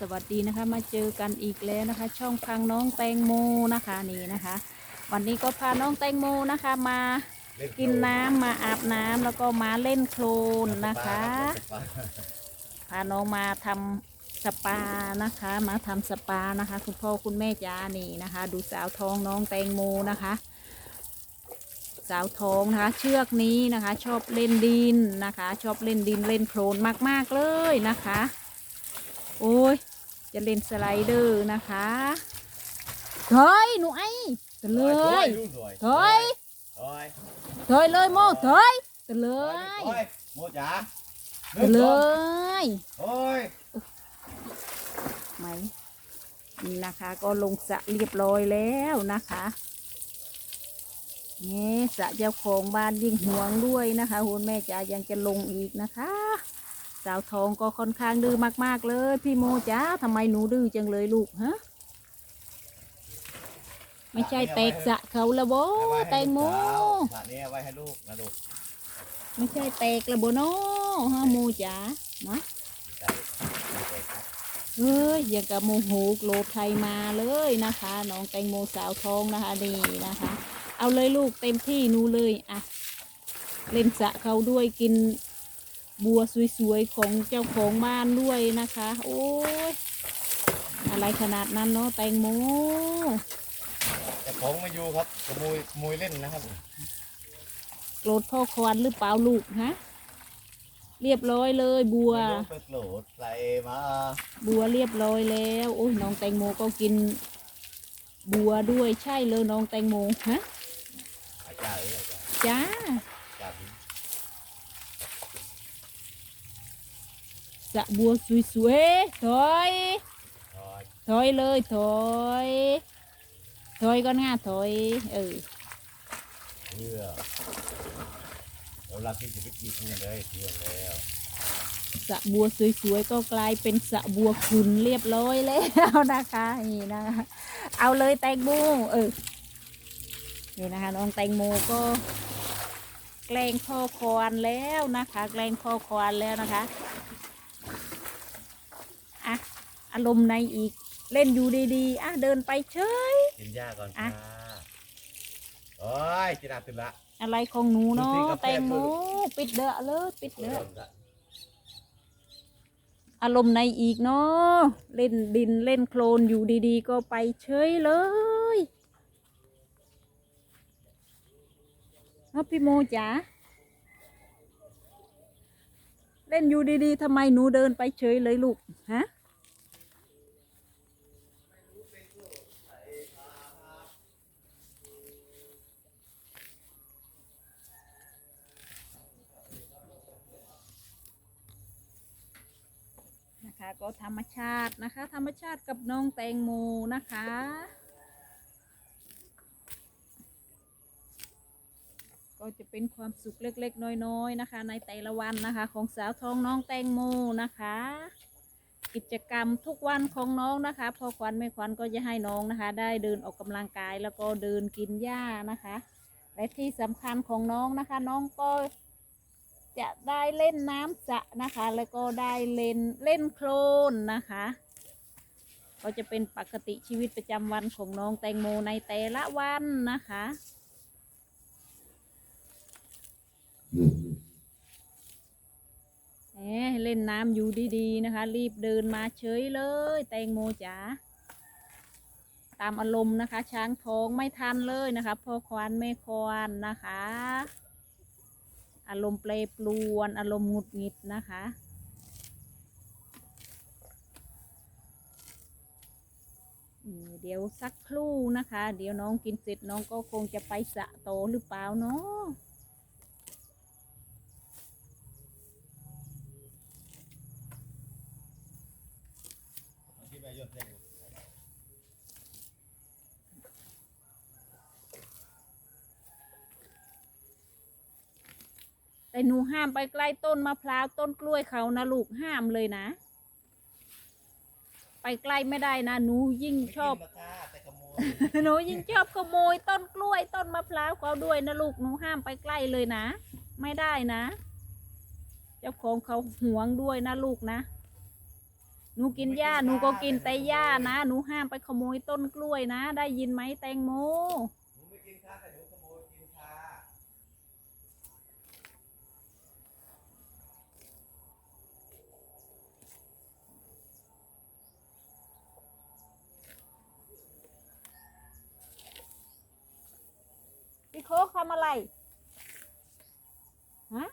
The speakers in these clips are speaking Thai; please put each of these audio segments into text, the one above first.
สวัสดีนะคะมาเจอกันอีกแล้วนะคะ ช่องพังน้องแตงโมนะคะนี่นะคะ วันนี้ก็พาน้องแตงโมนะคะมากินน้ำมาอาบน้ำแล้วก็มาเล่นโคลนนะคะ พาน้องมาทำสปานะคะ มาทำสปานะคะ คุณพ่อคุณแม่จ้านี่นะคะ ดูสาวท้องน้องแตงโมนะคะ สาวท้องนะคะ เชือกนี้นะคะ ชอบเล่นดินนะคะ ชอบเล่นดินเล่นโคลนมาก ๆเลยนะคะ โอ้ย จะเล่นสไลเดอร์นะคะเฮ้ยหนูไอ้ตะเลยเฮ้ยโอ้ยเฮ้ยเลยโมเฮ้ยตะเลโอ้ยยโมจ๋าตะเลยโอ้ยไหมนี่นะคะก็ลงสระเรียบร้อยแล้วนะคะนี่สระเจ้าของบ้านยิ่งห่วงด้วยนะคะคุณแม่จ๋ายังจะลงอีกนะคะ สาวทองก็ค่อนข้างดื้อมาก ๆ เลย พี่โมจ๋าทำไมหนูดื้อจังเลยลูกฮะไม่ใช่แตกสระเขาละโบเอาไว้ให้แตงโมลูกสาวสระนี้เอาไว้ให้ลูกนะลูกไม่ใช่แตกละโบเนาะฮะโมจ๋านะใส่ใส่ครับเฮ้ยอย่างกับโมโหโกรธใครมาเลยนะคะ น้องแตงโมสาวทองนะคะนี่นะคะ เอาเลยลูกเต็มที่หนูเลยอะเล่นสระเขาด้วยกิน บัวสวยๆของเจ้าของบ้านด้วยนะคะ โอ้ยอะไรขนาดนั้นเนาะแตงโมแต่ของไมาอยู่ครับขโมยขโมยเล่นนะครับโกรธพ่อควานหรือเปล่าลูกฮะ เรียบร้อยเลยบัว ไม่รู้ไปโกรธใส่มาบัวเรียบร้อยแล้ว โอ้ยน้องแตงโมก็กิน บัวด้วยใช่เลยน้องแตงโมฮะอาจารย์อาจารย์ จ้า อาจารย์ สระบัวสวยๆถอยโอ้ยถอยเลยถอย ถอยก่อนง่าถอย เออเชื่อเราลักที่จะไปกินเลยเชื่อแล้วสระบัวสวยๆก็กลายเป็นสระบัวขุนเรียบร้อยแล้วนะคะนี่นะคะเอาเลยแตงโมเออนี่นะคะน้องแตงโมก็แกล้งพ่อควานแล้วนะคะ แกล้งพ่อควานแล้วนะคะอะอารมณ์ในอีก เล่นอยู่ดีๆอะเดินไปเฉย กินหญ้าก่อนอะ ค่ะโอ้ยจินาตื่นละ อะไรของหนูเนาะดูสิกาแฟ แตงโมมือปิดเดอะเลยปิดเริ่เดอะมละอารมณ์ในอีกเนาะเล่นดินเล่นโคลนอยู่ดีๆ ก็ไปเฉยเลยเอาพี่โมจ๋าเล่นอยู่ดีๆทำไมหนูเดินไปเฉยเลยลูกฮะ ก็ธรรมชาตินะคะ ธรรมชาติกับน้องแตงโมนะคะ ก็จะเป็นความสุขเล็กๆ น้อยๆนะคะ ในแต่ละวันนะคะ ของสาวท้องน้องแตงโมนะคะ กิจกรรมทุกวันของน้องนะคะพอควันไม่ควันก็จะให้น้องนะคะ ได้เดินออกกำลังกายแล้วก็เดินกินหญ้านะคะ และที่สำคัญของน้องนะคะ น้องก็ จะได้เล่นน้ำสระนะคะ แล้วก็ได้เล่นเล่นโคลนนะคะ ก็จะเป็นปกติชีวิตประจำวันของน้องแตงโมในแต่ละวันนะคะเล่นน้ำอยู่ดีๆนะคะ รีบเดินมาเฉยเลย แตงโมจ๋าตามอารมณ์นะคะ ช้างทองไม่ทันเลยนะคะพ่อควานแม่ควานนะคะ อารมณ์เปรปรวนอารมณ์หงุดหงิดนะคะ เดี๋ยวสักครู่นะคะ เดี๋ยวน้องกินเสร็จน้องก็คงจะไปสะโตหรือเปล่าเนาะที่แม่ยศเแต่หนูห้ามไปใกล้ต้นมะพร้าวต้นกล้วยเขานะลูกห้ามเลยนะ ไปใกล้ไม่ได้นะหนูยิ่งชอบ หนูยิ่งชอบขโมยต้นกล้วยต้นมะพร้าวเขาด้วยนะลูกหนูห้ามไปใกล้เลยนะ ไม่ได้นะ เจ้าของเขาหวงด้วยนะลูกนะหหนูกินหญ้าหนูก็กินแต่หญ้านะ หนูห้ามไปขโมยต้นกล้วยนะ ได้ยินไหมแตงโม หนูไม่กินชาแต่หนูขโมยกินชา พี่โคกทำอะไร ฮะ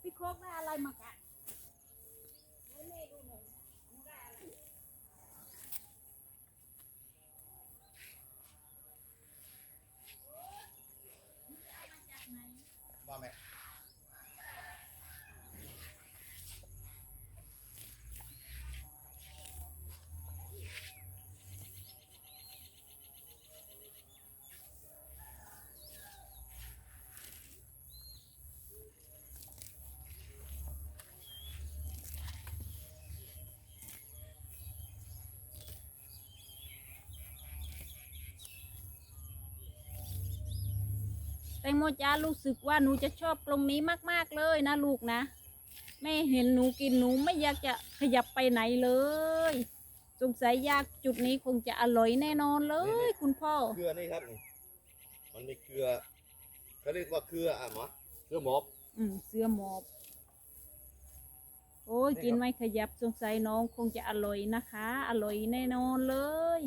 พี่โคกได้อะไรมากัดให้แม่ดูหน่อยหนูได้อะไร ว่าแม่ แตงโมจ้ารู้สึกว่าหนูจะชอบกรงนี้มากๆเลยนะลูกนะแม่เห็นหนูกินหนูไม่อยากจะขยับไปไหนเลย สงสัยยากจุดนี้คงจะอร่อยแน่นอนเลย คุณพ่อเกลือนี่ครับนี่มันมีเกลือเขาเรียกว่าเกลืออะหมอเกลือหมอบอืมเสื้อหมอบ โอ้ยนี่ครับกินไม่ขยับสงสัยน้องคงจะอร่อยนะคะ อร่อยแน่นอนเลย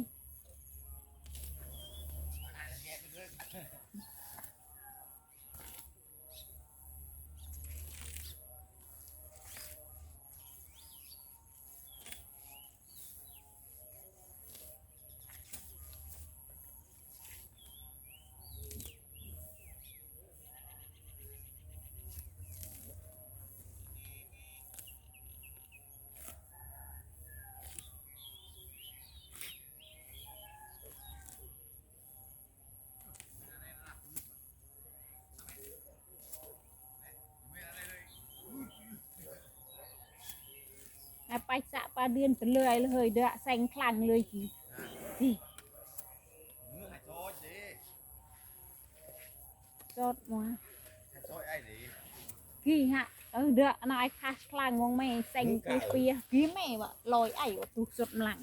าเดือนไปเลยเลยเด้อแสงคลังเลยจีจีมือให้ซอยดิจอดมาให้ซอยไอ้ดิกี่ฮะเออเด้อน้อยคัชคลังวงแม่แสงคือเปียกี่แม่วะลอยไอ้วะตุกสดหลัง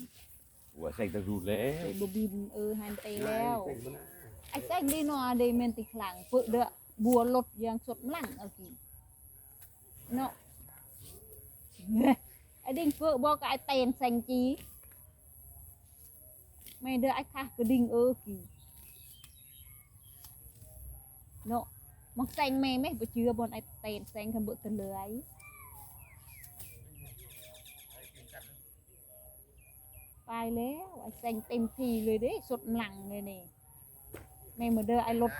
หัวใส่ตะรูแล้ไอ้บบินเออหันเตแล้วใส่มันนะไอ้แสงดีนัวเดเมนติคลังเพื่อเด้อบัวลดยางสดหลังเอากี่เนาะไอ้ ดิ่งเพื่อบอกไอ้เตนแสงจีไม่เด้อไอ้ค่ะก็ดิ่งเออกี่เนาะมักแซงแม่ไม่ไปเชื่อบนไอ้เตนแซงคันเบิดตะเลยไปแล้วไอ้แซงเต็มทีเลยเด้สุดหลังเลยนี่แม่มาเด้อไอ้รถ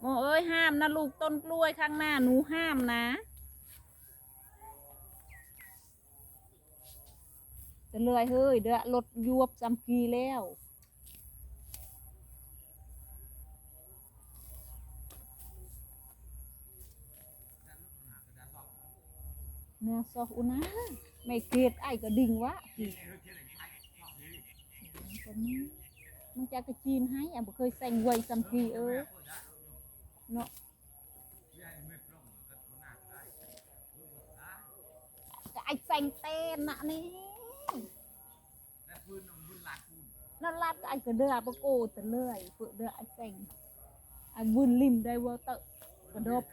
โอ้เอ้ยห้ามนะลูกต้นกล้วยข้างหน้าหนูห้ามนะ จะเลยเฮ้ยเด้อรถยวบซัมกีแล้วเนื้อซอกอุนะไม่เกลียดไอ้ก็ดิ่งวะมันจะกระจีนให้อะบ่เคยใส่ไว้ซัมกีเออ เนาะไอ้แซงเต้นน่ะนี่นั่นลาดไอ้ก็เดือปะโกต่เลื่อยเพื่อเดือไอ้แซงไอ้บุญลิมได้ว่าเตอะกระดบ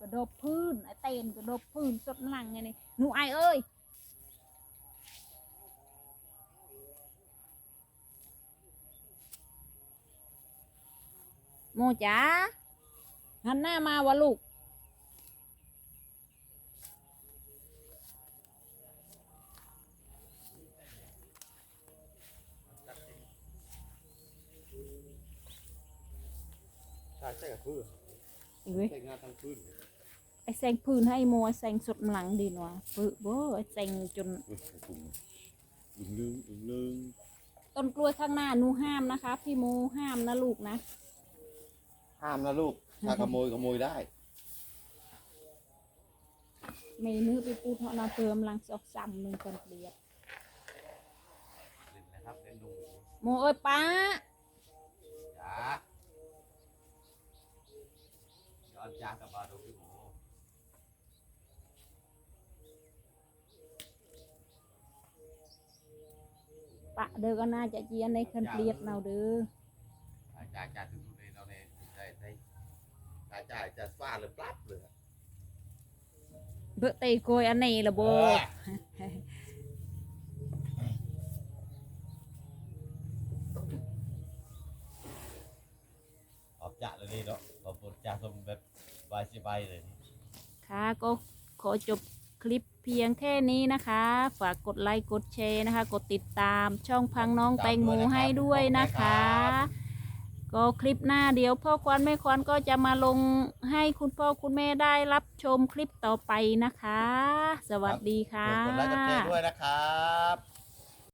กระดบพื้นไอ้เต้นกระดบพื้นสดหลังไงนี่หนูไอายเอ้ยโมจ๋า หันหน้ามาวะลูกใช่ใช่กับพื้นเอ้ยใช่งานทางพื้นไอ้แซงพื้นให้โมไอ้แซงสดหลังดีหนวะเปื้อบ่ไอ้แซงจนอึงลึงอึงลึงต้นกล้วยข้างหน้าหนูห้ามนะคะ พี่โมห้ามนะลูกนะ ห้ามนะลูก ถ้าขโมยขโมยได้ ไม่นื้อไปปูเทาะนาเติมลังสอกซ้ำหนึ่งคนเปลียดเล่นนะครับเล่นดูโมเอ้ยป้าจ้าย้อนจากกับมาดูพี่หมูปะเด้อก็น่าจะเจียนในคันเปลียดเราเด้ออาจารย์อาจารย์ดูในเราในในในอา จารย์จะฟาดเลยปลั๊บเลยเบอะเตยโกยอันนี้ละโบออกจากเลยเนาะขอบคุณจากสมแบบบายสบายเลยค่ะก็ขอจบคลิปเพียงแค่นี้นะคะ ฝากกดไลค์กดแชร์นะคะ กดติดตามช่องพังน้องแตงโมให้ด้วยนะคะ ก็คลิปหน้าเดี๋ยวพ่อควันแม่ควันก็จะมาลงให้คุณพ่อคุณแม่ได้รับชมคลิปต่อไปนะคะ สวัสดีค่ะ กดไลค์กดแชร์ด้วยนะครับ